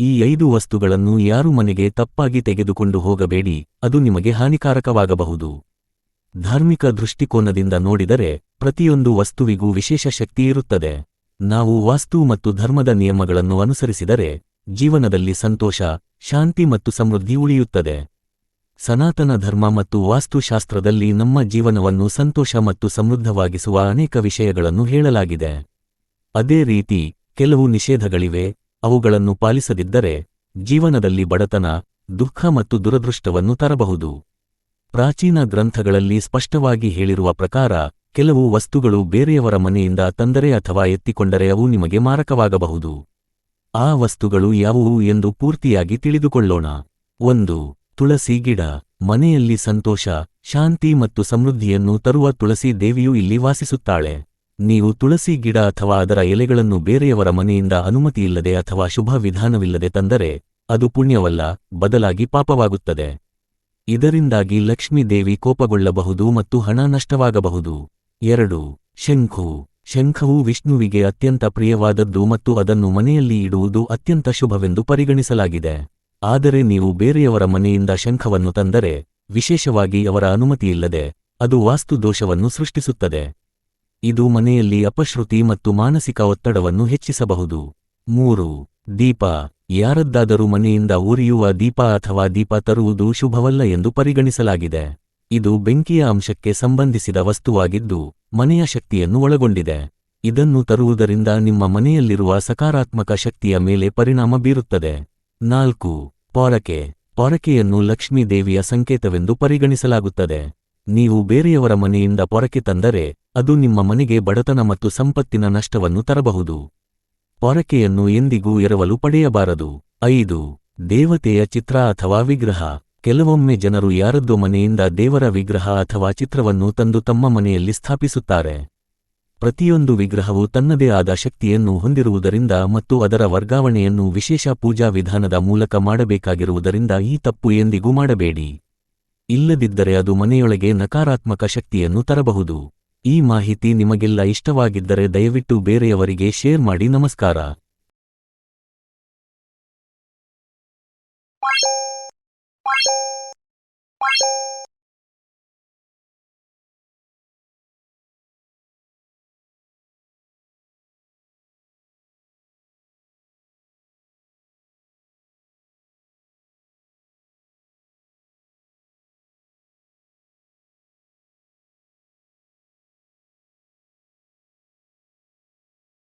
ಈ ಐದು ವಸ್ತುಗಳನ್ನು ಯಾರು ಮನೆಗೆ ತಪ್ಪಾಗಿ ತೆಗೆದುಕೊಂಡು ಹೋಗಬೇಡಿ, ಅದು ನಿಮಗೆ ಹಾನಿಕಾರಕವಾಗಬಹುದು. ಧಾರ್ಮಿಕ ದೃಷ್ಟಿಕೋನದಿಂದ ನೋಡಿದರೆ, ಪ್ರತಿಯೊಂದು ವಸ್ತುವಿಗೂ ವಿಶೇಷ ಶಕ್ತಿ ಇರುತ್ತದೆ. ನಾವು ವಾಸ್ತು ಮತ್ತು ಧರ್ಮದ ನಿಯಮಗಳನ್ನು ಅನುಸರಿಸಿದರೆ, ಜೀವನದಲ್ಲಿ ಸಂತೋಷ, ಶಾಂತಿ ಮತ್ತು ಸಮೃದ್ಧಿ ಉಳಿಯುತ್ತದೆ. ಸನಾತನ ಧರ್ಮ ಮತ್ತು ವಾಸ್ತುಶಾಸ್ತ್ರದಲ್ಲಿ ನಮ್ಮ ಜೀವನವನ್ನು ಸಂತೋಷ ಮತ್ತು ಸಮೃದ್ಧವಾಗಿಸುವ ಅನೇಕ ವಿಷಯಗಳನ್ನು ಹೇಳಲಾಗಿದೆ. ಅದೇ ರೀತಿ, ಕೆಲವು ನಿಷೇಧಗಳಿವೆ ಅವುಗಳನ್ನು ಪಾಲಿಸದಿದ್ದರೆ ಜೀವನದಲ್ಲಿ ಬಡತನ, ದುಃಖ ಮತ್ತು ದುರದೃಷ್ಟವನ್ನು ತರಬಹುದು. ಪ್ರಾಚೀನ ಗ್ರಂಥಗಳಲ್ಲಿ ಸ್ಪಷ್ಟವಾಗಿ ಹೇಳಿರುವ ಪ್ರಕಾರ, ಕೆಲವು ವಸ್ತುಗಳು ಬೇರೆಯವರ ಮನೆಯಿಂದ ತಂದರೆ ಅಥವಾ ಎತ್ತಿಕೊಂಡರೆ ಅವು ನಿಮಗೆ ಮಾರಕವಾಗಬಹುದು. ಆ ವಸ್ತುಗಳು ಯಾವುವು ಎಂದು ಪೂರ್ತಿಯಾಗಿ ತಿಳಿದುಕೊಳ್ಳೋಣ. ಒಂದು, ತುಳಸಿ ಗಿಡ. ಮನೆಯಲ್ಲಿ ಸಂತೋಷ, ಶಾಂತಿ ಮತ್ತು ಸಮೃದ್ಧಿಯನ್ನು ತರುವ ತುಳಸಿ ದೇವಿಯು ಇಲ್ಲಿ ವಾಸಿಸುತ್ತಾಳೆ. ನೀವು ತುಳಸಿ ಗಿಡ ಅಥವಾ ಅದರ ಎಲೆಗಳನ್ನು ಬೇರೆಯವರ ಮನೆಯಿಂದ ಅನುಮತಿಯಿಲ್ಲದೆ ಅಥವಾ ಶುಭ ವಿಧಾನವಿಲ್ಲದೆ ತಂದರೆ, ಅದು ಪುಣ್ಯವಲ್ಲ, ಬದಲಾಗಿ ಪಾಪವಾಗುತ್ತದೆ. ಇದರಿಂದಾಗಿ ಲಕ್ಷ್ಮೀದೇವಿ ಕೋಪಗೊಳ್ಳಬಹುದು ಮತ್ತು ಹಣ ನಷ್ಟವಾಗಬಹುದು. ಎರಡು, ಶಂಖು. ಶಂಖವು ವಿಷ್ಣುವಿಗೆ ಅತ್ಯಂತ ಪ್ರಿಯವಾದದ್ದು ಮತ್ತು ಅದನ್ನು ಮನೆಯಲ್ಲಿ ಇಡುವುದು ಅತ್ಯಂತ ಶುಭವೆಂದು ಪರಿಗಣಿಸಲಾಗಿದೆ. ಆದರೆ ನೀವು ಬೇರೆಯವರ ಮನೆಯಿಂದ ಶಂಖವನ್ನು ತಂದರೆ, ವಿಶೇಷವಾಗಿ ಅವರ ಅನುಮತಿಯಿಲ್ಲದೆ, ಅದು ವಾಸ್ತು ದೋಷವನ್ನು ಸೃಷ್ಟಿಸುತ್ತದೆ. ಇದು ಮನೆಯಲ್ಲಿ ಅಪಶ್ರುತಿ ಮತ್ತು ಮಾನಸಿಕ ಒತ್ತಡವನ್ನು ಹೆಚ್ಚಿಸಬಹುದು. ಮೂರು, ದೀಪ. ಯಾರದ್ದಾದರೂ ಮನೆಯಿಂದ ಉರಿಯುವ ದೀಪ ಅಥವಾ ದೀಪ ತರುವುದು ಶುಭವಲ್ಲ ಎಂದು ಪರಿಗಣಿಸಲಾಗಿದೆ. ಇದು ಬೆಂಕಿಯ ಅಂಶಕ್ಕೆ ಸಂಬಂಧಿಸಿದ ವಸ್ತುವಾಗಿದ್ದು, ಮನೆಯ ಶಕ್ತಿಯನ್ನು ಒಳಗೊಂಡಿದೆ. ಇದನ್ನು ತರುವುದರಿಂದ ನಿಮ್ಮ ಮನೆಯಲ್ಲಿರುವ ಸಕಾರಾತ್ಮಕ ಶಕ್ತಿಯ ಮೇಲೆ ಪರಿಣಾಮ ಬೀರುತ್ತದೆ. ನಾಲ್ಕು, ಪೊರಕೆ. ಪೊರಕೆಯನ್ನು ಲಕ್ಷ್ಮೀ ದೇವಿಯ ಸಂಕೇತವೆಂದು ಪರಿಗಣಿಸಲಾಗುತ್ತದೆ. ನೀವು ಬೇರೆಯವರ ಮನೆಯಿಂದ ಪೊರಕೆ ತಂದರೆ ಅದು ನಿಮ್ಮ ಮನೆಗೆ ಬಡತನ ಮತ್ತು ಸಂಪತ್ತಿನ ನಷ್ಟವನ್ನು ತರಬಹುದು. ಪೊರಕೆಯನ್ನು ಎಂದಿಗೂ ಎರವಲು ಪಡೆಯಬಾರದು. ಐದು, ದೇವತೆಯ ಚಿತ್ರ ಅಥವಾ ವಿಗ್ರಹ. ಕೆಲವೊಮ್ಮೆ ಜನರು ಯಾರದ್ದೋ ಮನೆಯಿಂದ ದೇವರ ವಿಗ್ರಹ ಅಥವಾ ಚಿತ್ರವನ್ನು ತಂದು ತಮ್ಮ ಮನೆಯಲ್ಲಿ ಸ್ಥಾಪಿಸುತ್ತಾರೆ. ಪ್ರತಿಯೊಂದು ವಿಗ್ರಹವು ತನ್ನದೇ ಆದ ಶಕ್ತಿಯನ್ನು ಹೊಂದಿರುವುದರಿಂದ ಮತ್ತು ಅದರ ವರ್ಗಾವಣೆಯನ್ನು ವಿಶೇಷ ಪೂಜಾ ವಿಧಾನದ ಮೂಲಕ ಮಾಡಬೇಕಾಗಿರುವುದರಿಂದ ಈ ತಪ್ಪು ಎಂದಿಗೂ ಮಾಡಬೇಡಿ. ಇಲ್ಲದಿದ್ದರೆ ಅದು ಮನೆಯೊಳಗೆ ನಕಾರಾತ್ಮಕ ಶಕ್ತಿಯನ್ನು ತರಬಹುದು. ಈ ಮಾಹಿತಿ ನಿಮಗೆಲ್ಲ ಇಷ್ಟವಾಗಿದ್ದರೆ ದಯವಿಟ್ಟು ಬೇರೆಯವರಿಗೆ ಶೇರ್ ಮಾಡಿ ನಮಸ್ಕಾರ.